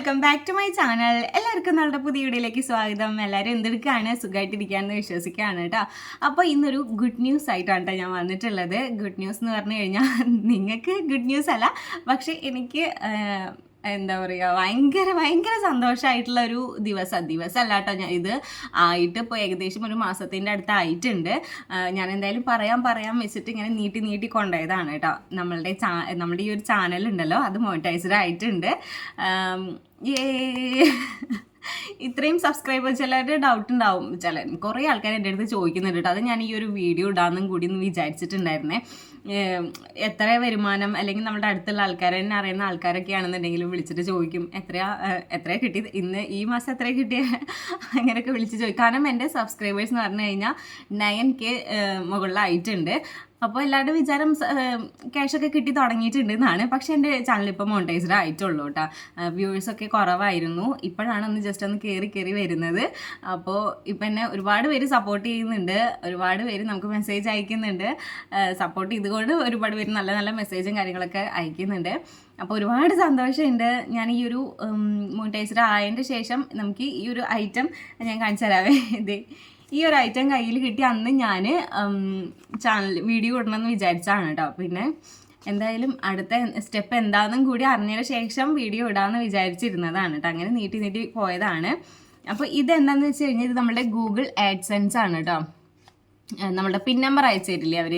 Welcome back to my channel. എല്ലാവർക്കും നമ്മുടെ പുതിയ വീഡിയോയിലേക്ക് സ്വാഗതം. എല്ലാവരും എന്തെടുക്കുകയാണ് സുഖമായിട്ടിരിക്കുകയാണെന്ന് വിശ്വസിക്കുകയാണ് കേട്ടോ. അപ്പോൾ ഇന്നൊരു ഗുഡ് ന്യൂസ് ആയിട്ടാണ് കേട്ടോ ഞാൻ വന്നിട്ടുള്ളത്. ഗുഡ് ന്യൂസ് എന്ന് പറഞ്ഞു കഴിഞ്ഞാൽ നിങ്ങൾക്ക് ഗുഡ് ന്യൂസ് അല്ല. പക്ഷേ എനിക്ക് എന്താ പറയുക ഭയങ്കര ഭയങ്കര സന്തോഷമായിട്ടുള്ള ഒരു ദിവസം. ദിവസം അല്ലാട്ടോ ഞാൻ ഇത് ആയിട്ട് ഇപ്പോൾ ഏകദേശം ഒരു മാസത്തിന്റെ അടുത്ത് ആയിട്ടുണ്ട്. ഞാൻ എന്തായാലും പറയാൻ പറയാൻ വെച്ചിട്ട് ഇങ്ങനെ നീട്ടി നീട്ടി കൊണ്ടുപോയതാണ് കേട്ടോ. നമ്മളുടെ ചാ നമ്മുടെ ഈ ഒരു ചാനൽ ഉണ്ടല്ലോ അത് മോണിറ്റൈസ്ഡ് ആയിട്ടുണ്ട്. ഏ ഇത്രയും സബ്സ്ക്രൈബേഴ്സ് ചിലരുടെ ഡൗട്ട് ഉണ്ടാവും. ചില കുറേ ആൾക്കാർ എന്റെ അടുത്ത് ചോദിക്കുന്നുണ്ട് കേട്ടോ. അത് ഞാൻ ഈ ഒരു വീഡിയോ ഇടാമെന്നും കൂടി ഒന്ന് വിചാരിച്ചിട്ടുണ്ടായിരുന്നേ. എത്ര വരുമാനം അല്ലെങ്കിൽ നമ്മുടെ അടുത്തുള്ള ആൾക്കാരെ തന്നെ അറിയുന്ന ആൾക്കാരൊക്കെ ആണെന്നുണ്ടെങ്കിൽ വിളിച്ചിട്ട് ചോദിക്കും എത്രയാ എത്ര എത്രയാ കിട്ടിയത്? ഇന്ന് ഈ മാസം എത്രയാ കിട്ടിയ? അങ്ങനെയൊക്കെ വിളിച്ച് ചോദിക്കും. കാരണം എന്റെ സബ്സ്ക്രൈബേഴ്സ് എന്ന് പറഞ്ഞു കഴിഞ്ഞാൽ നയൻ കെ മുകളിലായിട്ടുണ്ട്. അപ്പോൾ എല്ലാവരുടെ വിചാരം ക്യാഷൊക്കെ കിട്ടി തുടങ്ങിയിട്ടുണ്ട് എന്നാണ്. പക്ഷേ എന്റെ ചാനൽ ഇപ്പോൾ മോണിറ്റൈസ്ഡ് ആയിട്ടുള്ളൂ കേട്ടോ. വ്യൂവേഴ്സൊക്കെ കുറവായിരുന്നു. ഇപ്പോഴാണ് ഒന്ന് ജസ്റ്റ് ഒന്ന് കയറി കയറി വരുന്നത്. അപ്പോൾ ഇപ്പം എന്നെ ഒരുപാട് പേര് സപ്പോർട്ട് ചെയ്യുന്നുണ്ട്. ഒരുപാട് പേര് നമുക്ക് മെസ്സേജ് അയക്കുന്നുണ്ട്. സപ്പോർട്ട് ചെയ്തുകൊണ്ട് ഒരുപാട് പേര് നല്ല നല്ല മെസ്സേജും കാര്യങ്ങളൊക്കെ അയക്കുന്നുണ്ട്. അപ്പോൾ ഒരുപാട് സന്തോഷമുണ്ട്. ഞാൻ ഈ ഒരു മോണിറ്റൈസർ ആയതിന്റെ ശേഷം നമുക്ക് ഈ ഒരു ഐറ്റം ഞാൻ കാണിച്ചു തരാവേ. ഇത് ഈ ഒരു ഐറ്റം കയ്യിൽ കിട്ടി അന്ന് ഞാൻ ചാനൽ വീഡിയോ ഇടണമെന്ന് വിചാരിച്ചാണ് കേട്ടോ. പിന്നെ എന്തായാലും അടുത്ത സ്റ്റെപ്പ് എന്താണെന്നും കൂടി അറിഞ്ഞതിന് ശേഷം വീഡിയോ ഇടാമെന്ന് വിചാരിച്ചിരുന്നതാണ് കേട്ടോ. അങ്ങനെ നീട്ടി നീട്ടി പോയതാണ്. അപ്പോൾ ഇതെന്താണെന്ന് വെച്ച് കഴിഞ്ഞാൽ ഇത് നമ്മുടെ ഗൂഗിൾ ആഡ്സെൻസ് ആണ് കേട്ടോ. നമ്മുടെ പിൻ നമ്പർ അയച്ചു തരില്ലേ അവർ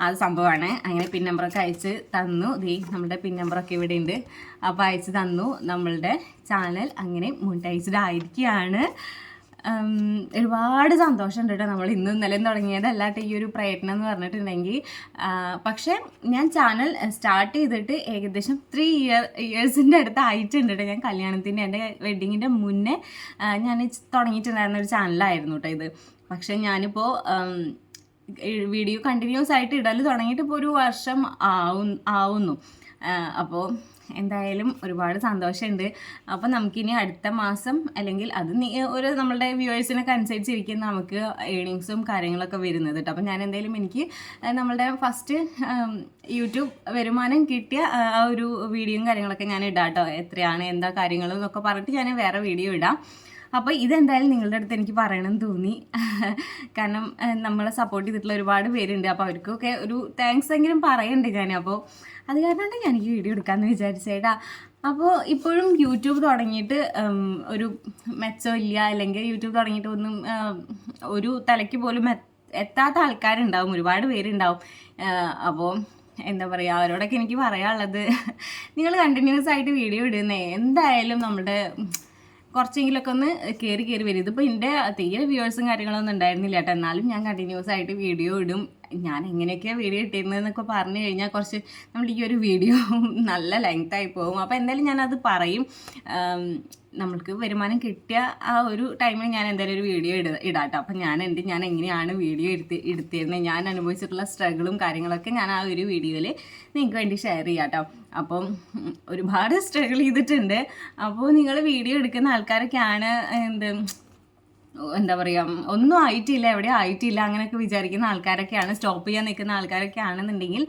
ആ സംഭവമാണ്. അങ്ങനെ പിൻ നമ്പറൊക്കെ അയച്ച് തന്നു. ദേ നമ്മുടെ പിൻ നമ്പറൊക്കെ ഇവിടെ ഉണ്ട്. അപ്പോൾ അയച്ച് തന്നു. നമ്മളുടെ ചാനൽ അങ്ങനെ മോണിറ്റൈസ്ഡ് ആയിരിക്കുകയാണ്. ഒരുപാട് സന്തോഷമുണ്ട് കേട്ടോ. നമ്മൾ ഇന്നും ഇന്നലെ തുടങ്ങിയതല്ലാട്ട് ഈ ഒരു പ്രയത്നം എന്ന് പറഞ്ഞിട്ടുണ്ടെങ്കിൽ. പക്ഷേ ഞാൻ ചാനൽ സ്റ്റാർട്ട് ചെയ്തിട്ട് ഏകദേശം ത്രീ ഇയർ ഇയേഴ്സിന്റെ അടുത്ത് ആയിട്ടുണ്ട് കേട്ടോ. ഞാൻ കല്യാണത്തിന്റെ എന്റെ വെഡ്ഡിങ്ങിന്റെ മുന്നേ ഞാൻ തുടങ്ങിയിട്ടുണ്ടായിരുന്ന ഒരു ചാനലായിരുന്നു കേട്ടോ ഇത്. പക്ഷേ ഞാനിപ്പോൾ വീഡിയോ കണ്ടിന്യൂസ് ആയിട്ട് ഇടൽ തുടങ്ങിയിട്ട് ഇപ്പോൾ ഒരു വർഷം ആവും ആവുന്നു. അപ്പോൾ എന്തായാലും ഒരുപാട് സന്തോഷമുണ്ട് അപ്പോൾ നമുക്കിനി അടുത്ത മാസം അല്ലെങ്കിൽ അത് ഒരു നമ്മളുടെ വ്യൂവേഴ്സിനൊക്കെ അനുസരിച്ചിരിക്കും നമുക്ക് ഏണിങ്സും കാര്യങ്ങളൊക്കെ വരുന്നത് കേട്ടോ അപ്പോൾ ഞാൻ എന്തായാലും എനിക്ക് നമ്മളുടെ ഫസ്റ്റ് യൂട്യൂബ് വരുമാനം കിട്ടിയ ആ ഒരു വീഡിയോയും കാര്യങ്ങളൊക്കെ ഞാൻ ഇടാം കേട്ടോ എത്രയാണ് എന്താ കാര്യങ്ങൾ എന്നൊക്കെ പറഞ്ഞിട്ട് ഞാൻ വേറെ വീഡിയോ ഇടാം. അപ്പോൾ ഇതെന്തായാലും നിങ്ങളുടെ അടുത്ത് എനിക്ക് പറയണമെന്ന് തോന്നി. കാരണം നമ്മളെ സപ്പോർട്ട് ചെയ്തിട്ടുള്ള ഒരുപാട് പേരുണ്ട്. അപ്പോൾ അവർക്കൊക്കെ ഒരു താങ്ക്സ് എങ്കിലും പറയണ്ട് ഞാൻ. അപ്പോൾ അത് കാരണമാണ് ഞാൻ ഈ വീഡിയോ എടുക്കാമെന്ന് വിചാരിച്ചേട്ടാ അപ്പോൾ ഇപ്പോഴും യൂട്യൂബ് തുടങ്ങിയിട്ട് ഒരു മെച്ചം ഇല്ല അല്ലെങ്കിൽ യൂട്യൂബ് തുടങ്ങിയിട്ട് ഒന്നും ഒരു തലയ്ക്ക് പോലും എത്ത- എത്താത്ത ആൾക്കാരുണ്ടാവും. ഒരുപാട് പേരുണ്ടാവും. അപ്പോൾ എന്താ പറയുക അവരോടൊക്കെ എനിക്ക് പറയാനുള്ളത് നിങ്ങൾ കണ്ടിന്യൂസ് ആയിട്ട് വീഡിയോ ഇടുന്നേ. എന്തായാലും നമ്മുടെ കുറച്ചെങ്കിലൊക്കെ ഒന്ന് കയറി കയറി വരും. ഇതിപ്പോൾ എന്റെ തീരെ വ്യൂവേഴ്സും കാര്യങ്ങളൊന്നും ഉണ്ടായിരുന്നില്ല കേട്ടോ എന്നാലും ഞാൻ കണ്ടിന്യൂസ് ആയിട്ട് വീഡിയോ ഇടും. ഞാൻ എങ്ങനെയൊക്കെയാണ് വീഡിയോ ഇട്ടിരുന്നതെന്നൊക്കെ പറഞ്ഞു കഴിഞ്ഞാൽ കുറച്ച് നമ്മുടെ ഈ ഒരു വീഡിയോ നല്ല ലെങ്ത് ആയി പോകും. അപ്പോൾ എന്തായാലും ഞാനത് പറയും. നമ്മൾക്ക് വരുമാനം കിട്ടിയ ആ ഒരു ടൈമിൽ ഞാൻ എന്തായാലും ഒരു വീഡിയോ ഇട ഇടാട്ടോ. അപ്പം ഞാൻ എന്റെ ഞാൻ എങ്ങനെയാണ് വീഡിയോ എടുത്ത് എടുത്തിരുന്നത് ഞാൻ അനുഭവിച്ചിട്ടുള്ള സ്ട്രഗിളും കാര്യങ്ങളൊക്കെ ഞാൻ ആ ഒരു വീഡിയോയിൽ നിങ്ങൾക്ക് വേണ്ടി ഷെയർ ചെയ്യാട്ടോ. അപ്പം ഒരുപാട് സ്ട്രഗിൾ ചെയ്തിട്ടുണ്ട്. അപ്പോൾ നിങ്ങൾ വീഡിയോ എടുക്കുന്ന ആൾക്കാരൊക്കെയാണ് എന്ത് എന്താ പറയുക ഒന്നും ആയിട്ടില്ല എവിടെ ആയിട്ടില്ല അങ്ങനെയൊക്കെ വിചാരിക്കുന്ന ആൾക്കാരൊക്കെയാണ് സ്റ്റോപ്പ് ചെയ്യാൻ നിൽക്കുന്ന ആൾക്കാരൊക്കെ ആണെന്നുണ്ടെങ്കിൽ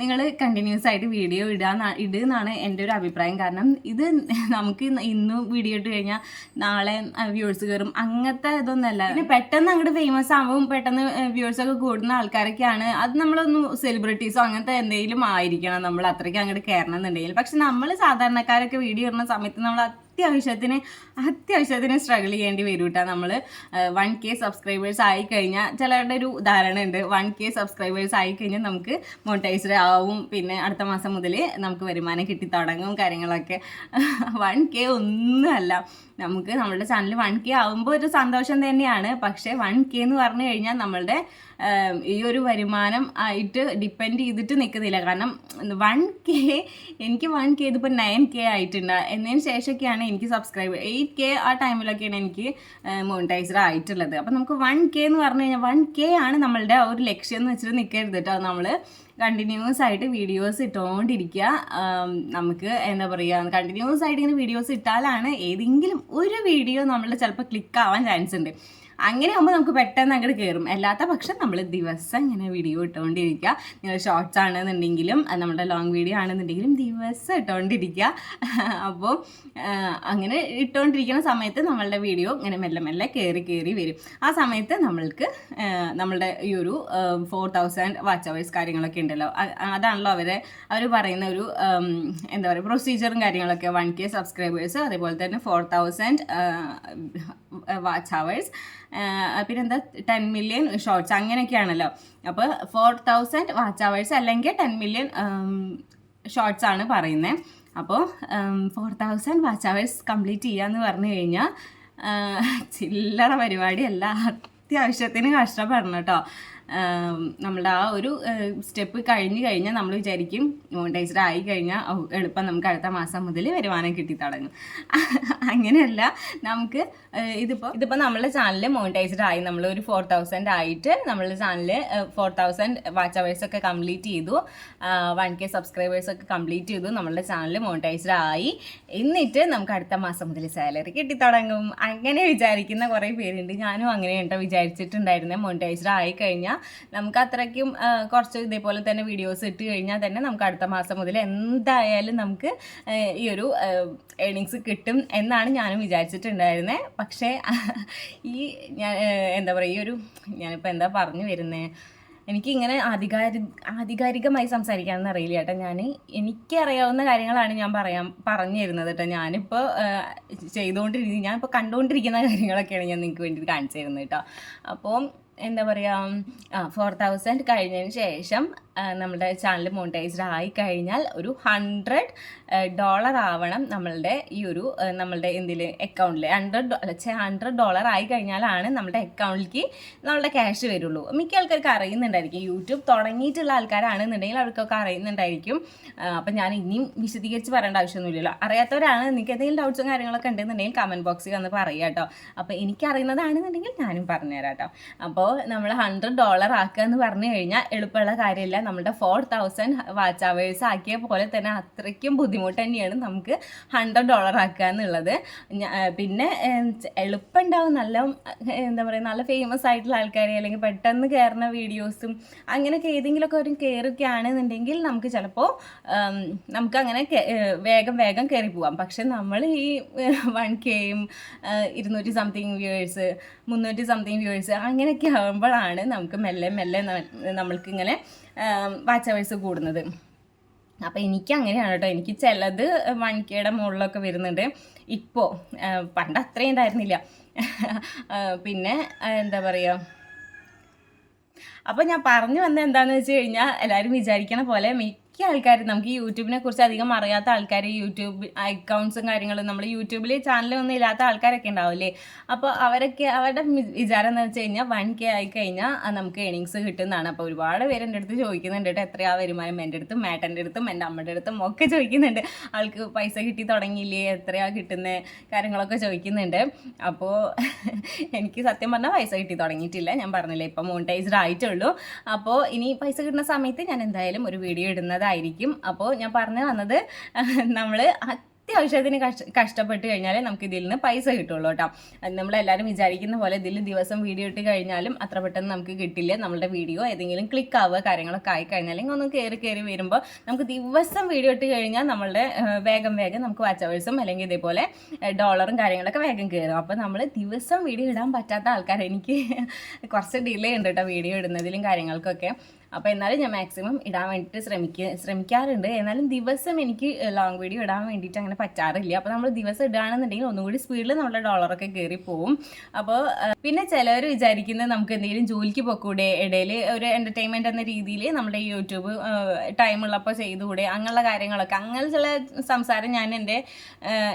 നിങ്ങൾ കണ്ടിന്യൂസ് ആയിട്ട് വീഡിയോ ഇടാന്ന് ഇടുന്നാണ് എന്റെ ഒരു അഭിപ്രായം. കാരണം ഇത് നമുക്ക് ഇന്ന് വീഡിയോ ഇട്ട് കഴിഞ്ഞാൽ നാളെ വ്യൂവേഴ്സ് കയറും അങ്ങനത്തെ ഇതൊന്നല്ല. പിന്നെ പെട്ടെന്ന് അങ്ങോട്ട് ഫേമസ് ആവും പെട്ടെന്ന് വ്യൂഴ്സൊക്കെ കൂടുന്ന ആൾക്കാരൊക്കെയാണ്. അത് നമ്മളൊന്ന് സെലിബ്രിറ്റീസോ അങ്ങനത്തെ എന്തെങ്കിലും ആയിരിക്കണം. നമ്മൾ അത്രയ്ക്ക് അങ്ങോട്ട് കയറണം എന്നുണ്ടെങ്കിൽ. പക്ഷെ നമ്മൾ സാധാരണക്കാരൊക്കെ വീഡിയോ ഇടുന്ന സമയത്ത് നമ്മൾ അത്യാവശ്യത്തിന് അത്യാവശ്യത്തിന് സ്ട്രഗിൾ ചെയ്യേണ്ടി വരും കേട്ടോ നമ്മൾ വൺ കെ സബ്സ്ക്രൈബേഴ്സ് ആയി കഴിഞ്ഞാൽ ചിലരുടെ ഒരു ധാരണ ഉണ്ട് വൺ കെ സബ്സ്ക്രൈബേഴ്സ് ആയി കഴിഞ്ഞാൽ നമുക്ക് മോണിറ്റൈസ്ഡ് ആവും. പിന്നെ അടുത്ത മാസം മുതൽ നമുക്ക് വരുമാനം കിട്ടി തുടങ്ങും കാര്യങ്ങളൊക്കെ. വൺ കെ ഒന്നുമല്ല. നമുക്ക് നമ്മുടെ ചാനൽ വൺ കെ ആവുമ്പോൾ ഒരു സന്തോഷം തന്നെയാണ്. പക്ഷേ വൺ കെ എന്ന് പറഞ്ഞു കഴിഞ്ഞാൽ നമ്മളുടെ ഈ ഒരു വരുമാനം ആയിട്ട് ഡിപ്പെൻഡ് ചെയ്തിട്ട് നിൽക്കുന്നില്ല. കാരണം വൺ കെ എനിക്ക് വൺ കെ ഇതിപ്പോൾ നയൻ കെ ആയിട്ടുണ്ട്. എന്നതിന് ശേഷമൊക്കെയാണ് എനിക്ക് സബ്സ്ക്രൈബ് എയ്റ്റ് കെ ആ ടൈമിലൊക്കെയാണ് എനിക്ക് മോണിറ്റൈസർ ആയിട്ടുള്ളത്. അപ്പം നമുക്ക് വൺ കെ എന്ന് പറഞ്ഞു കഴിഞ്ഞാൽ വൺ കെ ആണ് നമ്മളുടെ ഒരു ലക്ഷ്യം എന്ന് വെച്ചിട്ട് നിൽക്കരുത് കേട്ടോ നമ്മൾ കണ്ടിന്യൂസ് ആയിട്ട് വീഡിയോസ് ഇട്ടുകൊണ്ടിരിക്കുക നമുക്ക് എന്താ പറയുക കണ്ടിന്യൂസ് ആയിട്ട് ഇങ്ങനെ വീഡിയോസ് ഇട്ടാലാണ് ഏതെങ്കിലും ഒരു വീഡിയോ നമ്മൾ ചിലപ്പോൾ ക്ലിക്ക് ആവാൻ ചാൻസ് ഉണ്ട്. അങ്ങനെ ആകുമ്പോൾ നമുക്ക് പെട്ടെന്ന് അങ്ങോട്ട് കയറും അല്ലാത്ത പക്ഷം നമ്മൾ ദിവസം ഇങ്ങനെ വീഡിയോ ഇട്ടുകൊണ്ടിരിക്കുക നിങ്ങൾ ഷോർട്സ് ആണെന്നുണ്ടെങ്കിലും നമ്മുടെ ലോങ് വീഡിയോ ആണെന്നുണ്ടെങ്കിലും ദിവസം ഇട്ടുകൊണ്ടിരിക്കുക അപ്പോൾ അങ്ങനെ ഇട്ടുകൊണ്ടിരിക്കുന്ന സമയത്ത് നമ്മളുടെ വീഡിയോ ഇങ്ങനെ മെല്ലെ മെല്ലെ കയറി കയറി വരും. ആ സമയത്ത് നമ്മൾക്ക് നമ്മളുടെ ഈ ഒരു ഫോർ തൗസൻഡ് വാച്ച് അവേഴ്സ് കാര്യങ്ങളൊക്കെ ഉണ്ടല്ലോ. അതാണല്ലോ അവരെ അവർ പറയുന്ന ഒരു എന്താ പറയുക പ്രൊസീജിയറും കാര്യങ്ങളൊക്കെ. വൺ കെ സബ്സ്ക്രൈബേഴ്സ് അതേപോലെ തന്നെ ഫോർ തൗസൻഡ് വാച്ച് അവേഴ്സ് പിന്നെന്താ? ടെൻ മില്യൺ ഷോർട്സ് അങ്ങനെയൊക്കെയാണല്ലോ. അപ്പോൾ ഫോർ തൗസൻഡ് വാച്ച് അവേഴ്സ് അല്ലെങ്കിൽ ടെൻ മില്യൺ ഷോർട്സ് ആണ് പറയുന്നത് അപ്പോൾ four thousand watch hours complete ചെയ്യാന്ന് പറഞ്ഞു കഴിഞ്ഞാൽ ചില്ലറ പരിപാടിയല്ല. അത്യാവശ്യത്തിന് കഷ്ടപ്പെടണം കേട്ടോ. നമ്മുടെ ആ ഒരു സ്റ്റെപ്പ് കഴിഞ്ഞ് കഴിഞ്ഞാൽ നമ്മൾ വിചാരിക്കും മോണിറ്റൈസ്ഡ് ആയി കഴിഞ്ഞാൽ എളുപ്പം നമുക്ക് അടുത്ത മാസം മുതൽ വരുമാനം കിട്ടി തുടങ്ങും. അങ്ങനെയല്ല നമുക്ക് ഇതിപ്പോൾ ഇതിപ്പോൾ നമ്മളുടെ ചാനൽ മോണിറ്റൈസ്ഡ് ആയി നമ്മൾ ഒരു ഫോർ തൗസൻഡ് ആയിട്ട് നമ്മളുടെ channel four thousand watch hours ഒക്കെ കംപ്ലീറ്റ് ചെയ്തു വൺ കെ സബ്സ്ക്രൈബേഴ്സ് ഒക്കെ കംപ്ലീറ്റ് ചെയ്തു നമ്മളുടെ ചാനൽ മോണിറ്റൈസ്ഡ് ആയി. എന്നിട്ട് നമുക്ക് അടുത്ത മാസം മുതൽ സാലറി കിട്ടി തുടങ്ങും. അങ്ങനെ വിചാരിക്കുന്ന കുറേ പേരുണ്ട്. ഞാനും അങ്ങനെ കേട്ടോ വിചാരിച്ചിട്ടുണ്ടായിരുന്നത് മോണിറ്റൈസ്ഡ് ആയി കഴിഞ്ഞാൽ നമുക്ക് അത്രയ്ക്കും കുറച്ച് ഇതേപോലെ തന്നെ വീഡിയോസ് ഇട്ട് കഴിഞ്ഞാൽ തന്നെ നമുക്ക് അടുത്ത മാസം മുതൽ എന്തായാലും നമുക്ക് ഈ ഒരു ഏണിങ്സ് കിട്ടും എന്നാണ് ഞാനും വിചാരിച്ചിട്ടുണ്ടായിരുന്നത് പക്ഷേ ഈ ഞാൻ എന്താ പറയുക ഈ ഒരു ഞാനിപ്പോൾ എന്താ പറഞ്ഞു വരുന്നത് എനിക്കിങ്ങനെ ആധികാരി ആധികാരികമായി സംസാരിക്കാമെന്ന് അറിയില്ല കേട്ടോ ഞാൻ എനിക്കറിയാവുന്ന കാര്യങ്ങളാണ് ഞാൻ പറയാൻ പറഞ്ഞു തരുന്നത് കേട്ടോ. ഞാനിപ്പോൾ ചെയ്തുകൊണ്ടിരിക്കുന്നത് ഞാനിപ്പോൾ കണ്ടുകൊണ്ടിരിക്കുന്ന കാര്യങ്ങളൊക്കെയാണ് ഞാൻ നിങ്ങൾക്ക് വേണ്ടിയിട്ട് കാണിച്ചു തരുന്നത് കേട്ടോ. അപ്പോൾ എന്താ പറയുക ഫോർ തൗസൻഡ് കഴിഞ്ഞതിന് ശേഷം നമ്മുടെ ചാനൽ മോണിറ്റൈസ്ഡ് ആയി കഴിഞ്ഞാൽ ഒരു ഹൺഡ്രഡ് ഡോളർ ആവണം നമ്മളുടെ ഈ ഒരു നമ്മളുടെ എന്തിൽ അക്കൗണ്ടിൽ ഹൺഡ്രഡ് ഹൺഡ്രഡ് ഡോളർ ആയി കഴിഞ്ഞാലാണ് നമ്മുടെ അക്കൗണ്ടിലേക്ക് നമ്മളുടെ ക്യാഷ് വരുള്ളൂ. മിക്ക ആൾക്കാർക്ക് അറിയുന്നുണ്ടായിരിക്കും. യൂട്യൂബ് തുടങ്ങിയിട്ടുള്ള ആൾക്കാരാണെന്നുണ്ടെങ്കിൽ അവർക്കൊക്കെ അറിയുന്നുണ്ടായിരിക്കും. അപ്പം ഞാൻ ഇനിയും വിശദീകരിച്ച് പറയേണ്ട ആവശ്യമൊന്നുമില്ലല്ലോ. അറിയാത്തവരാണ് നിങ്ങൾക്ക് എന്തെങ്കിലും ഡൗട്ട്സും കാര്യങ്ങളൊക്കെ ഉണ്ടെന്നുണ്ടെങ്കിൽ കമന്റ് ബോക്സിൽ വന്ന് പറയുക കേട്ടോ. അപ്പോൾ എനിക്കറിയുന്നതാണെന്നുണ്ടെങ്കിൽ ഞാനും പറഞ്ഞുതരാം കേട്ടോ. അപ്പോൾ നമ്മൾ ഹൺഡ്രഡ് ഡോളർ ആക്കുക എന്ന് പറഞ്ഞു കഴിഞ്ഞാൽ എളുപ്പമുള്ള കാര്യമില്ല. നമ്മുടെ ഫോർ തൗസൻഡ് വാച്ച് അവേഴ്സ് ആക്കിയ പോലെ തന്നെ അത്രയ്ക്കും ബുദ്ധിമുട്ട് തന്നെയാണ് നമുക്ക് ഹൺഡ്രഡ് ഡോളർ ആക്കുക എന്നുള്ളത്. പിന്നെ എളുപ്പമുണ്ടാവും നല്ല എന്താ പറയുക നല്ല ഫേമസ് ആയിട്ടുള്ള ആൾക്കാരെ അല്ലെങ്കിൽ പെട്ടെന്ന് കയറുന്ന വീഡിയോസും അങ്ങനെയൊക്കെ ഏതെങ്കിലുമൊക്കെ ഒരു കയറൊക്കെ ആണെന്നുണ്ടെങ്കിൽ നമുക്ക് ചിലപ്പോൾ നമുക്ക് അങ്ങനെ വേഗം വേഗം കയറി പോവാം. പക്ഷെ നമ്മൾ ഈ വൺ കെയും ഇരുന്നൂറ്റി സംതിങ് വ്യൂവേഴ്സ് മുന്നൂറ്റി സംതിങ് വ്യൂവേഴ്സ് അങ്ങനെയൊക്കെ ആകുമ്പോഴാണ് നമുക്ക് മെല്ലെ മെല്ലെ നമ്മൾക്ക് ഇങ്ങനെ വാച്ച് അവേഴ്സ് കൂടുന്നത്. അപ്പോൾ എനിക്ക് അങ്ങനെയാണ് കേട്ടോ. എനിക്ക് ചിലത് വൺ കെയുടെ മുകളിലൊക്കെ വരുന്നുണ്ട് ഇപ്പോൾ പണ്ട് അത്രയും ഉണ്ടായിരുന്നില്ല. പിന്നെ എന്താ പറയുക അപ്പോൾ ഞാൻ പറഞ്ഞു വന്ന എന്താണെന്ന് വെച്ച് കഴിഞ്ഞാൽ എല്ലാവരും വിചാരിക്കണ പോലെ മിക്ക ആൾക്കാരും നമുക്ക് യൂട്യൂബിനെ കുറിച്ച് അധികം അറിയാത്ത ആൾക്കാർ യൂട്യൂബ് അക്കൗണ്ട്സും കാര്യങ്ങളും നമ്മൾ യൂട്യൂബിൽ ചാനലൊന്നും ഇല്ലാത്ത ആൾക്കാരൊക്കെ ഉണ്ടാവില്ലേ? അപ്പോൾ അവരൊക്കെ അവരുടെ വിചാരം എന്ന് വെച്ച് കഴിഞ്ഞാൽ വൺ കെ ആയി കഴിഞ്ഞാൽ നമുക്ക് ഏണിങ്സ് കിട്ടുന്നതാണ്. അപ്പോൾ ഒരുപാട് പേര് എന്റെ അടുത്ത് ചോദിക്കുന്നുണ്ട് കേട്ടോ എത്രയാ വരുമാനം? എന്റെ അടുത്തും മേട്ടന്റെ അടുത്തും എന്റെ അമ്മയുടെ അടുത്തും ഒക്കെ ചോദിക്കുന്നുണ്ട്. ആൾക്ക് പൈസ കിട്ടി തുടങ്ങിയില്ലേ? എത്രയാ കിട്ടുന്ന? കാര്യങ്ങളൊക്കെ ചോദിക്കുന്നുണ്ട്. അപ്പോൾ എനിക്ക് സത്യം പറഞ്ഞാൽ പൈസ കിട്ടി തുടങ്ങിയിട്ടില്ല. ഞാൻ പറഞ്ഞില്ലേ ഇപ്പം മോണിറ്റൈസ്ഡ് ആയിട്ടുള്ളൂ. അപ്പോൾ ഇനി പൈസ കിട്ടുന്ന സമയത്ത് ഞാൻ എന്തായാലും ഒരു വീഡിയോ ഇടുന്നതായിരിക്കും അപ്പോൾ ഞാൻ പറഞ്ഞു വന്നത് നമ്മൾ അത്യാവശ്യത്തിന് കഷ്ട കഷ്ടപ്പെട്ട് കഴിഞ്ഞാലേ നമുക്ക് ഇതിൽ നിന്ന് പൈസ കിട്ടുള്ളൂ കേട്ടോ. നമ്മളെല്ലാവരും വിചാരിക്കുന്ന പോലെ ഇതിൽ ദിവസം വീഡിയോ ഇട്ട് കഴിഞ്ഞാലും അത്ര പെട്ടെന്ന് നമുക്ക് കിട്ടില്ല. നമ്മുടെ വീഡിയോ ഏതെങ്കിലും ക്ലിക്ക് ആവുക കാര്യങ്ങളൊക്കെ ആയി കഴിഞ്ഞാൽ ഒന്ന് കയറി കയറി വരുമ്പോൾ നമുക്ക് ദിവസം വീഡിയോ ഇട്ട് കഴിഞ്ഞാൽ നമ്മളുടെ വേഗം വേഗം നമുക്ക് വാച്ച് അവേഴ്സും അല്ലെങ്കിൽ ഇതേപോലെ ഡോളറും കാര്യങ്ങളൊക്കെ വേഗം കയറും അപ്പോൾ നമ്മൾ ദിവസം വീഡിയോ ഇടാൻ പറ്റാത്ത ആൾക്കാർ എനിക്ക് കുറച്ച് ഡിലേ ഉണ്ട് കേട്ടോ വീഡിയോ ഇടുന്നതിലും കാര്യങ്ങൾക്കൊക്കെ. അപ്പോൾ എന്നാലും ഞാൻ മാക്സിമം ഇടാൻ വേണ്ടിയിട്ട് ശ്രമിക്ക ശ്രമിക്കാറുണ്ട്. എന്നാലും ദിവസം എനിക്ക് ലോങ് വീഡിയോ ഇടാൻ വേണ്ടിയിട്ട് അങ്ങനെ പറ്റാറില്ല. അപ്പോൾ നമ്മൾ ദിവസം ഇടുകയാണെന്നുണ്ടെങ്കിൽ ഒന്നും കൂടി സ്പീഡിൽ നമ്മുടെ ഡോളറൊക്കെ കയറി പോവും. അപ്പോൾ പിന്നെ ചിലർ വിചാരിക്കുന്നത് നമുക്ക് എന്തെങ്കിലും ജോലിക്ക് പോക്കൂടെ ഇടയിൽ ഒരു എന്റർടൈൻമെന്റ് എന്ന രീതിയിൽ നമ്മുടെ യൂട്യൂബ് ടൈം ഉള്ളപ്പോൾ ചെയ്തുകൂടെ അങ്ങനെയുള്ള കാര്യങ്ങളൊക്കെ. അങ്ങനെ ചില സംസാരം ഞാൻ എന്റെ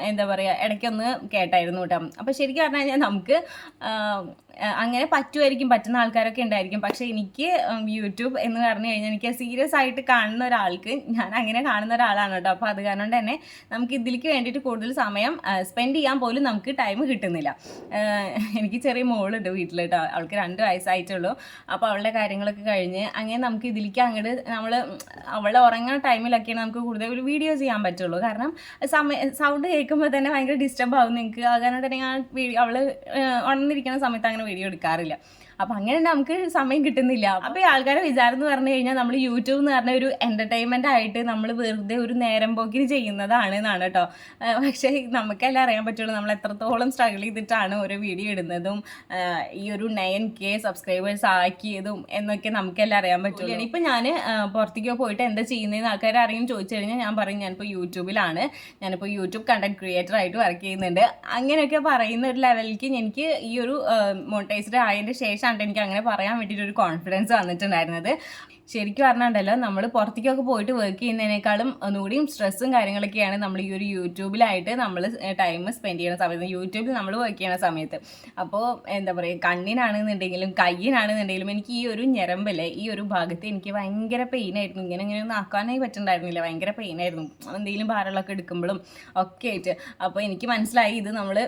എന്താ പറയുക ഇടയ്ക്കൊന്ന് കേട്ടായിരുന്നു കേട്ടോ. അപ്പോൾ ശരിക്കും പറഞ്ഞു കഴിഞ്ഞാൽ നമുക്ക് അങ്ങനെ പറ്റുമായിരിക്കും പറ്റുന്ന ആൾക്കാരൊക്കെ ഉണ്ടായിരിക്കും. പക്ഷെ എനിക്ക് യൂട്യൂബ് എന്ന് പറഞ്ഞു കഴിഞ്ഞാൽ എനിക്ക് സീരിയസ് ആയിട്ട് കാണുന്ന ഒരാൾക്ക് ഞാൻ അങ്ങനെ കാണുന്ന ഒരാളാണ് കേട്ടോ. അപ്പോൾ അത് കാരണം തന്നെ നമുക്ക് ഇതിലേക്ക് വേണ്ടിയിട്ട് കൂടുതൽ സമയം സ്പെൻഡ് ചെയ്യാൻ പോലും നമുക്ക് ടൈം കിട്ടുന്നില്ല. എനിക്ക് ചെറിയ മോളുണ്ട് വീട്ടിൽ കേട്ടോ. അവൾക്ക് രണ്ട് വയസ്സായിട്ടുള്ളൂ. അപ്പോൾ അവളുടെ കാര്യങ്ങളൊക്കെ കഴിഞ്ഞ് അങ്ങനെ നമുക്ക് ഇതിലേക്ക് അങ്ങോട്ട് നമ്മൾ അവളെ ഉറങ്ങുന്ന ടൈമിലൊക്കെയാണ് നമുക്ക് കൂടുതൽ ഒരു വീഡിയോ ചെയ്യാൻ പറ്റുള്ളൂ. കാരണം സമയ സൗണ്ട് കേൾക്കുമ്പോൾ തന്നെ ഭയങ്കര ഡിസ്റ്റർബ് ആവും. നിങ്ങൾക്ക് അത് കാരണം തന്നെ ഞാൻ അവൾ ഉണർന്നിരിക്കുന്ന സമയത്ത് അങ്ങനെ വീഡിയോ എടുക്കാറില്ല. അപ്പം അങ്ങനെ നമുക്ക് സമയം കിട്ടുന്നില്ല. അപ്പോൾ ഈ ആൾക്കാരെ വിചാരം എന്ന് പറഞ്ഞു കഴിഞ്ഞാൽ നമ്മൾ യൂട്യൂബ് എന്ന് പറഞ്ഞ ഒരു എന്റർടൈൻമെന്റ് ആയിട്ട് നമ്മൾ വെറുതെ ഒരു നേരം പോക്കിന് ചെയ്യുന്നതാണ് എന്നാണ് കേട്ടോ പക്ഷെ നമുക്കെല്ലാം അറിയാൻ പറ്റുള്ളൂ നമ്മൾ എത്രത്തോളം സ്ട്രഗിൾ ചെയ്തിട്ടാണ് ഓരോ വീഡിയോ ഇടുന്നതും ഈ ഒരു നയൻ കെ സബ്സ്ക്രൈബേഴ്സ് ആക്കിയതും എന്നൊക്കെ നമുക്കെല്ലാം അറിയാൻ പറ്റുള്ളൂ. ഇപ്പം ഞാൻ പുറത്തേക്കോ പോയിട്ട് എന്താ ചെയ്യുന്നതെന്ന് ആൾക്കാർ അറിയും ചോദിച്ചു കഴിഞ്ഞാൽ ഞാൻ പറയും ഞാനിപ്പോൾ യൂട്യൂബിലാണ്. ഞാനിപ്പോൾ യൂട്യൂബ് കണ്ടന്റ് ക്രിയേറ്റർ ആയിട്ട് വർക്ക് ചെയ്യുന്നുണ്ട്. അങ്ങനെയൊക്കെ പറയുന്ന ഒരു ലെവലിലേക്ക് എനിക്ക് ഈ ഒരു മോണിറ്റൈസ്ഡ് ആയതിന്റെ ശേഷമാണ് എനിക്ക് അങ്ങനെ പറയാൻ വേണ്ടിയിട്ട് ഒരു കോൺഫിഡൻസ് വന്നിട്ടുണ്ടായിരുന്നത്. ശരിക്കും പറഞ്ഞിട്ടുണ്ടല്ലോ നമ്മൾ പുറത്തേക്കൊക്കെ പോയിട്ട് വർക്ക് ചെയ്യുന്നതിനേക്കാളും ഒന്നുകൂടിയും സ്ട്രെസ്സും കാര്യങ്ങളൊക്കെയാണ് നമ്മൾ ഈ ഒരു യൂട്യൂബിലായിട്ട് നമ്മൾ ടൈം സ്പെൻഡ് ചെയ്യുന്ന സമയത്ത്. യൂട്യൂബിൽ നമ്മൾ വർക്ക് ചെയ്യുന്ന സമയത്ത്. അപ്പോൾ എന്താ പറയുക കണ്ണിനാണെന്നുണ്ടെങ്കിലും കയ്യിനാണെന്നുണ്ടെങ്കിലും എനിക്ക് ഈ ഒരു ഞരമ്പിലെ ഈ ഒരു ഭാഗത്ത് എനിക്ക് ഭയങ്കര പെയിൻ ആയിരുന്നു. ഇങ്ങനെ ഇങ്ങനെ ഒന്നും ആക്കാനേ പറ്റുന്നുണ്ടായിരുന്നില്ല ഭയങ്കര പെയിൻ ആയിരുന്നു. എന്തെങ്കിലും ഭാരങ്ങളൊക്കെ എടുക്കുമ്പോഴും ഒക്കെ ആയിട്ട്. അപ്പോൾ എനിക്ക് മനസ്സിലായി ഇത് നമ്മൾ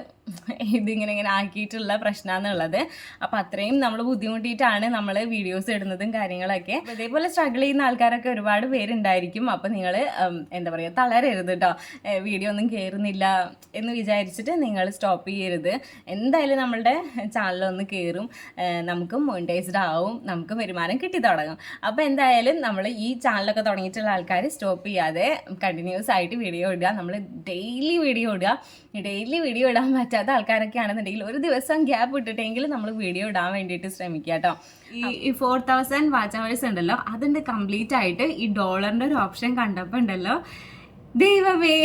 ഇതിങ്ങനെ ഇങ്ങനെ ആക്കിയിട്ടുള്ള പ്രശ്നമാണെന്നുള്ളത് അപ്പോൾ അത്രയും നമ്മൾ ബുദ്ധിമുട്ടിയിട്ടാണ് നമ്മൾ വീഡിയോസ് ഇടുന്നതും കാര്യങ്ങളൊക്കെ. ഇതേപോലെ സ്ട്രഗിൾ ചെയ്യുന്ന ആൾക്കാരൊക്കെ ഒരുപാട് പേരുണ്ടായിരിക്കും. അപ്പോൾ നിങ്ങൾ എന്താ പറയുക തളരരുത് കേട്ടോ വീഡിയോ ഒന്നും കയറുന്നില്ല എന്ന് വിചാരിച്ചിട്ട് നിങ്ങൾ സ്റ്റോപ്പ് ചെയ്യരുത്. എന്തായാലും നമ്മളുടെ ചാനലൊന്ന് കയറും നമുക്ക് മോണിറ്റൈസ്ഡ് ആവും. നമുക്ക് വരുമാനം കിട്ടി തുടങ്ങും. അപ്പോൾ എന്തായാലും നമ്മൾ ഈ ചാനലൊക്കെ തുടങ്ങിയിട്ടുള്ള ആൾക്കാർ സ്റ്റോപ്പ് ചെയ്യാതെ കണ്ടിന്യൂസ് ആയിട്ട് വീഡിയോ ഇടുക. നമ്മൾ ഡെയിലി വീഡിയോ ഇടുക. ഡെയിലി വീഡിയോ ഇടാൻ പറ്റാത്ത ആൾക്കാരൊക്കെ ആണെന്നുണ്ടെങ്കിൽ ഒരു ദിവസം ഗ്യാപ്പ് ഇട്ടിട്ടെങ്കിലും നമ്മൾ വീഡിയോ ഇടാൻ വേണ്ടിയിട്ട് ശ്രമിക്കുക കേട്ടോ ഈ ഫോർ തൗസൻഡ് വാച്ച് അവേഴ്സ് ഉണ്ടല്ലോ അതിന്റെ കംപ്ലീറ്റ് ആയിട്ട് ഈ ഡോളറിന്റെ ഒരു ഓപ്ഷൻ കണ്ടപ്പോൾ ഉണ്ടല്ലോ ദൈവമേ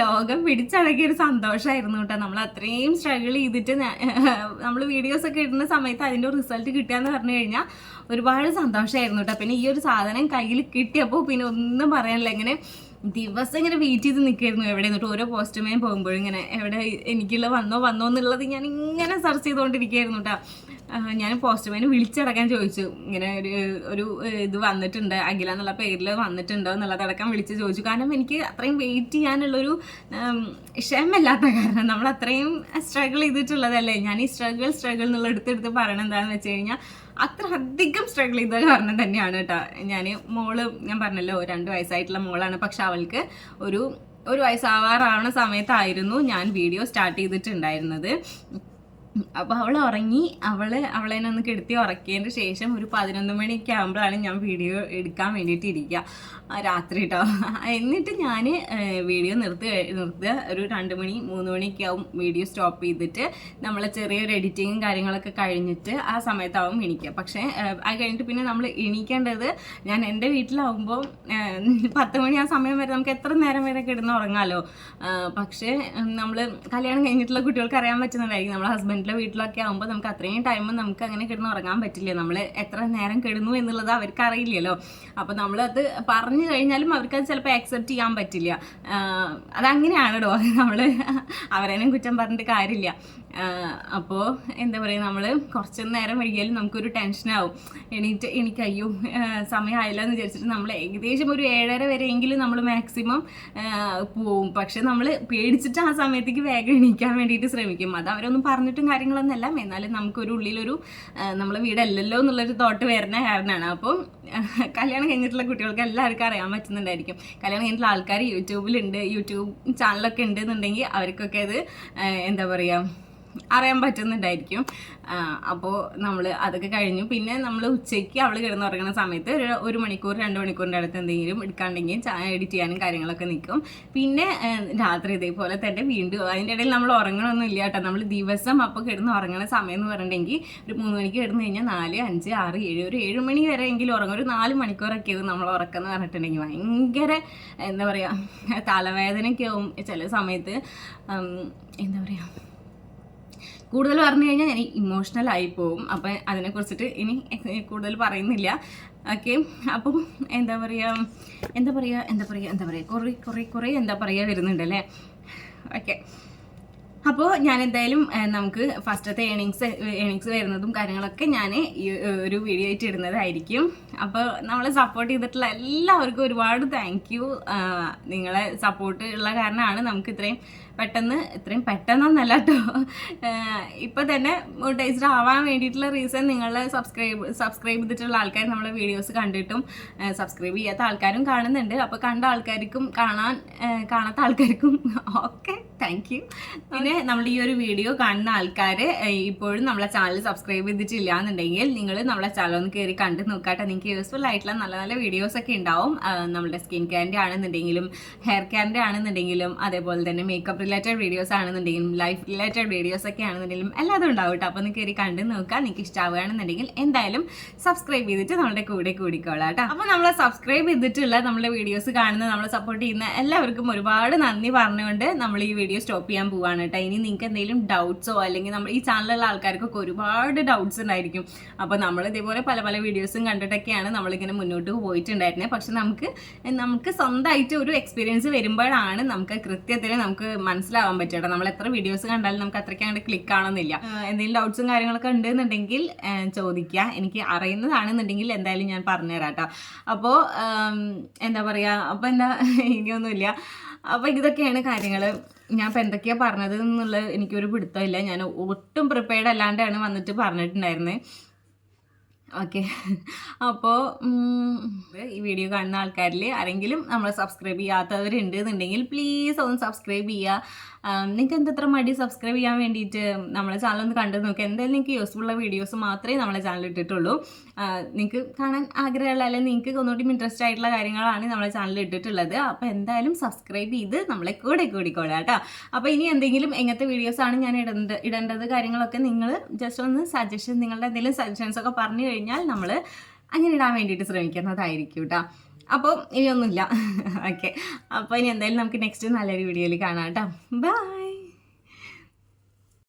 ലോകം പിടിച്ചടക്കിയ ഒരു സന്തോഷമായിരുന്നു കേട്ടോ. നമ്മൾ അത്രയും സ്ട്രഗിൾ ചെയ്തിട്ട് നമ്മൾ വീഡിയോസ് ഒക്കെ ഇടുന്ന സമയത്ത് അതിന്റെ റിസൾട്ട് കിട്ടുകയെന്ന് പറഞ്ഞു കഴിഞ്ഞാൽ ഒരുപാട് സന്തോഷമായിരുന്നു കേട്ടോ. പിന്നെ ഈ ഒരു സാധനം കയ്യിൽ കിട്ടിയപ്പോൾ പിന്നെ ഒന്നും പറയാനില്ല. ഇങ്ങനെ ദിവസം ഇങ്ങനെ വെയിറ്റ് ചെയ്ത് നിൽക്കായിരുന്നു എവിടെ എന്നിട്ട് ഓരോ പോസ്റ്റുമേയും പോകുമ്പോഴും ഇങ്ങനെ എവിടെ എനിക്കുള്ള വന്നോ വന്നോ എന്നുള്ളത് ഞാൻ ഇങ്ങനെ സെർച്ച് ചെയ്തുകൊണ്ടിരിക്കുകയായിരുന്നു കേട്ടോ. ഞാൻ പോസ്റ്റ്മാന് വിളിച്ചടക്കാൻ ചോദിച്ചു. ഇങ്ങനെ ഒരു ഒരു ഇത് വന്നിട്ടുണ്ട്. അഖില എന്നുള്ള പേരിൽ വന്നിട്ടുണ്ടോ എന്നുള്ളതടക്കം വിളിച്ച് ചോദിച്ചു. കാരണം എനിക്ക് അത്രയും വെയിറ്റ് ചെയ്യാനുള്ളൊരു ക്ഷമല്ലാത്ത കാരണം നമ്മൾ അത്രയും സ്ട്രഗിൾ ചെയ്തിട്ടുള്ളതല്ലേ? ഞാൻ ഈ സ്ട്രഗിൾ സ്ട്രഗിൾ എന്നുള്ള എടുത്തെടുത്ത് പറയണത് എന്താണെന്ന് വെച്ച് കഴിഞ്ഞാൽ അത്ര അധികം സ്ട്രഗിൾ ചെയ്ത കാരണം തന്നെയാണ് കേട്ടോ. ഞാൻ മോൾ ഞാൻ പറഞ്ഞല്ലോ രണ്ട് വയസ്സായിട്ടുള്ള മോളാണ്. പക്ഷെ അവൾക്ക് ഒരു ഒരു വയസ്സാവാറാവണ സമയത്തായിരുന്നു ഞാൻ വീഡിയോ സ്റ്റാർട്ട് ചെയ്തിട്ടുണ്ടായിരുന്നത്. അപ്പോൾ അവൾ ഉറങ്ങി. അവൾ അവളെ ഒന്ന് കെടുത്തി ഉറക്കിയതിന് ശേഷം ഒരു പതിനൊന്ന് മണിയൊക്കെ ആകുമ്പോഴാണ് ഞാൻ വീഡിയോ എടുക്കാൻ വേണ്ടിയിട്ട് ഇരിക്കുക രാത്രി കേട്ടോ എന്നിട്ട് ഞാൻ വീഡിയോ നിർത്തി നിർത്തുക ഒരു രണ്ട് മണി മൂന്ന് മണിയൊക്കെ ആവും വീഡിയോ സ്റ്റോപ്പ് ചെയ്തിട്ട് നമ്മൾ ചെറിയൊരു എഡിറ്റിങ്ങും കാര്യങ്ങളൊക്കെ കഴിഞ്ഞിട്ട് ആ സമയത്താവും എണീക്കുക പക്ഷേ അത് കഴിഞ്ഞിട്ട് പിന്നെ നമ്മൾ എണീക്കേണ്ടത് ഞാൻ എന്റെ വീട്ടിലാവുമ്പോൾ പത്ത് മണി ആ സമയം വരെ നമുക്ക് എത്ര നേരം വരെ കിടന്ന് ഉറങ്ങാമല്ലോ പക്ഷേ നമ്മൾ കല്യാണം കഴിഞ്ഞിട്ടുള്ള കുട്ടികൾക്ക് അറിയാൻ പറ്റുന്നുണ്ടായിരിക്കും നമ്മളെ നമ്മുടെ ഹസ്ബൻഡിന്റെ വീട്ടിലൊക്കെ ആകുമ്പോൾ നമുക്ക് അത്രയും ടൈം നമുക്ക് അങ്ങനെ കിടന്ന് ഉറങ്ങാൻ പറ്റില്ല? നമ്മൾ എത്ര നേരം കിടന്നു എന്നുള്ളത് അവർക്ക് അറിയില്ലല്ലോ അപ്പോൾ നമ്മളത് പറഞ്ഞു കഴിഞ്ഞാലും അവർക്കത് ചിലപ്പോൾ ആക്സെപ്റ്റ് ചെയ്യാൻ പറ്റില്ല. അതങ്ങനെയാണ് അതങ്ങനെയാണല്ലോ നമ്മൾ അവരേനും കുറ്റം പറഞ്ഞിട്ട് കാര്യമില്ല. അപ്പോൾ എന്താ പറയുക നമ്മൾ കുറച്ച് നേരം വൈകിയാലും നമുക്കൊരു ടെൻഷനാവും എണീറ്റ് എനിക്ക് അയ്യോ സമയമായില്ല എന്ന് വിചാരിച്ചിട്ട് നമ്മൾ ഏകദേശം ഒരു ഏഴര വരെയെങ്കിലും നമ്മൾ മാക്സിമം പോവും. പക്ഷെ നമ്മൾ പേടിച്ചിട്ട് ആ സമയത്തേക്ക് വേഗം എണീക്കാൻ വേണ്ടിയിട്ട് ശ്രമിക്കും. അത് അവരൊന്നും പറഞ്ഞിട്ടും കാര്യങ്ങളൊന്നുമല്ല. എന്നാലും നമുക്കൊരു ഉള്ളിലൊരു നമ്മളെ വീടല്ലല്ലോ എന്നുള്ളൊരു തോട്ട് വരുന്ന കാരണമാണ് അപ്പോൾ കല്യാണം കഴിഞ്ഞിട്ടുള്ള കുട്ടികൾക്ക് എല്ലാവർക്കും അറിയാൻ പറ്റുന്നുണ്ടായിരിക്കും. കല്യാണം കഴിഞ്ഞിട്ടുള്ള ആൾക്കാർ യൂട്യൂബിലുണ്ട് യൂട്യൂബ് ചാനലൊക്കെ ഉണ്ട് എന്നുണ്ടെങ്കിൽ അവർക്കൊക്കെ അത് എന്താ പറയുക അറിയാൻ പറ്റുന്നുണ്ടായിരിക്കും. അപ്പോൾ നമ്മൾ അതൊക്കെ കഴിഞ്ഞു. പിന്നെ നമ്മൾ ഉച്ചയ്ക്ക് അവൾ കിടന്നുറങ്ങുന്ന സമയത്ത് ഒരു ഒരു മണിക്കൂർ രണ്ട് മണിക്കൂറിന്റെ അടുത്ത് എന്തെങ്കിലും എടുക്കാണ്ടെങ്കിൽ എഡിറ്റ് ചെയ്യാനും കാര്യങ്ങളൊക്കെ നിൽക്കും. പിന്നെ രാത്രി ഇതേപോലെ തന്നെ വീണ്ടും അതിന്റെ ഇടയിൽ നമ്മൾ ഉറങ്ങണമൊന്നും ഇല്ല കേട്ടോ. നമ്മൾ ദിവസം അപ്പോൾ കിടന്ന് ഉറങ്ങണ സമയം എന്ന് പറഞ്ഞിട്ടുണ്ടെങ്കിൽ ഒരു മൂന്ന് മണിക്ക് കിടന്ന് കഴിഞ്ഞാൽ നാല് അഞ്ച് ആറ് ഏഴ് ഒരു ഏഴ് മണി വരെ എങ്കിലും ഉറങ്ങും. ഒരു നാല് മണിക്കൂറൊക്കെ ആവും നമ്മൾ ഉറക്കം എന്ന് പറഞ്ഞിട്ടുണ്ടെങ്കിൽ. ഭയങ്കര എന്താ പറയുക തലവേദനയൊക്കെ ആവും ചില സമയത്ത്. എന്താ പറയുക കൂടുതൽ പറഞ്ഞു കഴിഞ്ഞാൽ ഞാൻ ഇമോഷണൽ ആയി പോവും. അപ്പം അതിനെക്കുറിച്ചിട്ട് ഇനി കൂടുതൽ പറയുന്നില്ല. ഓക്കെ അപ്പം എന്താ പറയുക എന്താ പറയുക എന്താ പറയുക എന്താ പറയുക കുറേ കുറേ കുറേ എന്താ പറയുക വരുന്നുണ്ട് അല്ലേ? ഓക്കെ അപ്പോൾ ഞാൻ എന്തായാലും നമുക്ക് ഫസ്റ്റത്തെ ഏണിങ്സ് ഏണിങ്സ് വരുന്നതും കാര്യങ്ങളൊക്കെ ഞാൻ ഒരു വീഡിയോ ആയിട്ട് ഇടുന്നതായിരിക്കും. അപ്പോൾ നമ്മളെ സപ്പോർട്ട് ചെയ്തിട്ടുള്ള എല്ലാവർക്കും ഒരുപാട് താങ്ക് യു നിങ്ങളെ സപ്പോർട്ട് ഉള്ള കാരണമാണ് നമുക്ക് ഇത്രയും പെട്ടെന്ന് ഇത്രയും പെട്ടെന്നൊന്നല്ല കേട്ടോ ഇപ്പം തന്നെ മോട്ടൈസ്ഡ് ആവാൻ വേണ്ടിയിട്ടുള്ള റീസൺ നിങ്ങളെ സബ്സ്ക്രൈബ് സബ്സ്ക്രൈബ് ചെയ്തിട്ടുള്ള ആൾക്കാർ നമ്മളെ വീഡിയോസ് കണ്ടിട്ടും സബ്സ്ക്രൈബ് ചെയ്യാത്ത ആൾക്കാരും കാണുന്നുണ്ട്. അപ്പോൾ കണ്ട ആൾക്കാർക്കും കാണാൻ കാണാത്ത ആൾക്കാർക്കും ഓക്കെ താങ്ക് യു പിന്നെ നമ്മൾ ഈ ഒരു വീഡിയോ കാണുന്ന ആൾക്കാർ ഇപ്പോഴും നമ്മളെ ചാനൽ സബ്സ്ക്രൈബ് ചെയ്തിട്ടില്ല എന്നുണ്ടെങ്കിൽ നിങ്ങൾ നമ്മളെ ചാനൽ ഒന്ന് കയറി കണ്ടു നോക്കാട്ടെ. നിങ്ങൾക്ക് യൂസ്ഫുൾ ആയിട്ടുള്ള നല്ല നല്ല വീഡിയോസ് ഒക്കെ ഉണ്ടാവും. നമ്മുടെ സ്കിൻ കെയറിന്റെ ആണെന്നുണ്ടെങ്കിലും ഹെയർ കെയറിന്റെ ആണെന്നുണ്ടെങ്കിലും അതേപോലെ തന്നെ മേക്കപ്പ് റിലേറ്റഡ് വീഡിയോസ് ആണെന്നുണ്ടെങ്കിലും ലൈഫ് റിലേറ്റഡ് വീഡിയോസ് ഒക്കെ ആണെന്നുണ്ടെങ്കിലും എല്ലാതും ഉണ്ടാവും കേട്ടോ. അപ്പോൾ ഒന്ന് കയറി കണ്ടു നോക്കുക നിങ്ങൾക്ക് ഇഷ്ടമാവുകയാണെന്നുണ്ടെങ്കിൽ എന്തായാലും സബ്സ്ക്രൈബ് ചെയ്തിട്ട് നമ്മുടെ കൂടെ കൂടിക്കോളാം കേട്ടോ. അപ്പോൾ നമ്മളെ സബ്സ്ക്രൈബ് ചെയ്തിട്ടുള്ള നമ്മുടെ വീഡിയോസ് കാണുന്ന നമ്മളെ സപ്പോർട്ട് ചെയ്യുന്ന എല്ലാവർക്കും ഒരുപാട് നന്ദി പറഞ്ഞുകൊണ്ട് നമ്മൾ ഈ വീഡിയോ സ്റ്റോപ്പ് ചെയ്യാൻ പോവാണ് കേട്ടോ. ഇനി നിങ്ങൾക്ക് എന്തെങ്കിലും ഡൗട്ട്സോ അല്ലെങ്കിൽ നമ്മൾ ഈ ചാനലിലുള്ള ആൾക്കാർക്കൊക്കെ ഒരുപാട് ഡൗട്ട്സ് ഉണ്ടായിരിക്കും. അപ്പോൾ നമ്മൾ ഇതേപോലെ പല പല വീഡിയോസും കണ്ടിട്ടൊക്കെയാണ് നമ്മളിങ്ങനെ മുന്നോട്ട് പോയിട്ടുണ്ടായിരുന്നത് പക്ഷെ നമുക്ക് നമുക്ക് സ്വന്തമായിട്ട് ഒരു എക്സ്പീരിയൻസ് വരുമ്പോഴാണ് നമുക്ക് കൃത്യത്തിൽ നമുക്ക് മനസ്സിലാവാൻ പറ്റുക നമ്മൾ എത്ര വീഡിയോസ് കണ്ടാലും നമുക്ക് അത്രയ്ക്ക് അങ്ങോട്ട് ക്ലിക്ക് ആണെന്നില്ല എന്തെങ്കിലും ഡൗട്ട്സും കാര്യങ്ങളൊക്കെ ഉണ്ടെന്നുണ്ടെങ്കിൽ ചോദിക്കുക. എനിക്ക് അറിയുന്നതാണെന്നുണ്ടെങ്കിൽ എന്തായാലും ഞാൻ പറഞ്ഞുതരാം കേട്ടോ അപ്പോൾ എന്താ പറയുക അപ്പോൾ എന്താ ഇനിയൊന്നുമില്ല അപ്പോൾ ഇതൊക്കെയാണ് കാര്യങ്ങൾ ഞാൻ ഇപ്പം എന്തൊക്കെയാണ് പറഞ്ഞത് എന്നുള്ളത് എനിക്കൊരു പിടുത്തമില്ല. ഞാൻ ഒട്ടും പ്രിപ്പയർഡ് അല്ലാണ്ടാണ് വന്നിട്ട് പറഞ്ഞിട്ടുണ്ടായിരുന്നത് ഓക്കെ അപ്പോൾ ഈ വീഡിയോ കാണുന്ന ആൾക്കാരിൽ ആരെങ്കിലും നമ്മളെ സബ്സ്ക്രൈബ് ചെയ്യാത്തവരുണ്ട് എന്നുണ്ടെങ്കിൽ പ്ലീസ് ഒന്ന് സബ്സ്ക്രൈബ് ചെയ്യുക. നിങ്ങൾക്ക് എന്തത്ര മടി സബ്സ്ക്രൈബ് ചെയ്യാൻ വേണ്ടിയിട്ട് നമ്മളെ ചാനൽ ഒന്ന് കണ്ടു നോക്കുക എന്തായാലും നിങ്ങൾക്ക് യൂസ്ഫുൾ ഉള്ള വീഡിയോസ് മാത്രമേ നമ്മളെ ചാനൽ ഇട്ടിട്ടുള്ളൂ. നിങ്ങൾക്ക് കാണാൻ ആഗ്രഹമുള്ള അല്ലെങ്കിൽ നിങ്ങൾക്ക് ഒന്നുകൂടി ഇൻട്രസ്റ്റ് ആയിട്ടുള്ള കാര്യങ്ങളാണ് നമ്മളെ ചാനൽ ഇട്ടിട്ടുള്ളത്. അപ്പോൾ എന്തായാലും സബ്സ്ക്രൈബ് ചെയ്ത് നമ്മളെ കൂടെ കൂടിക്കോളാം കേട്ടോ. അപ്പോൾ ഇനി എന്തെങ്കിലും എങ്ങനത്തെ വീഡിയോസാണ് ഞാൻ ഇടേണ്ടത് ഇടേണ്ടത് കാര്യങ്ങളൊക്കെ നിങ്ങൾ ജസ്റ്റ് ഒന്ന് സജഷൻ നിങ്ങളുടെ എന്തെങ്കിലും സജഷൻസ് ഒക്കെ പറഞ്ഞു കഴിഞ്ഞാൽ നമ്മൾ അങ്ങനെ ഇടാൻ വേണ്ടിയിട്ട് ശ്രമിക്കുന്നതായിരിക്കും കേട്ടോ. അപ്പോൾ ഇനിയൊന്നുമില്ല. ഓക്കെ അപ്പോൾ ഇനി എന്തായാലും നമുക്ക് നെക്സ്റ്റ് നല്ലൊരു വീഡിയോയിൽ കാണാം കേട്ടോ. ബൈ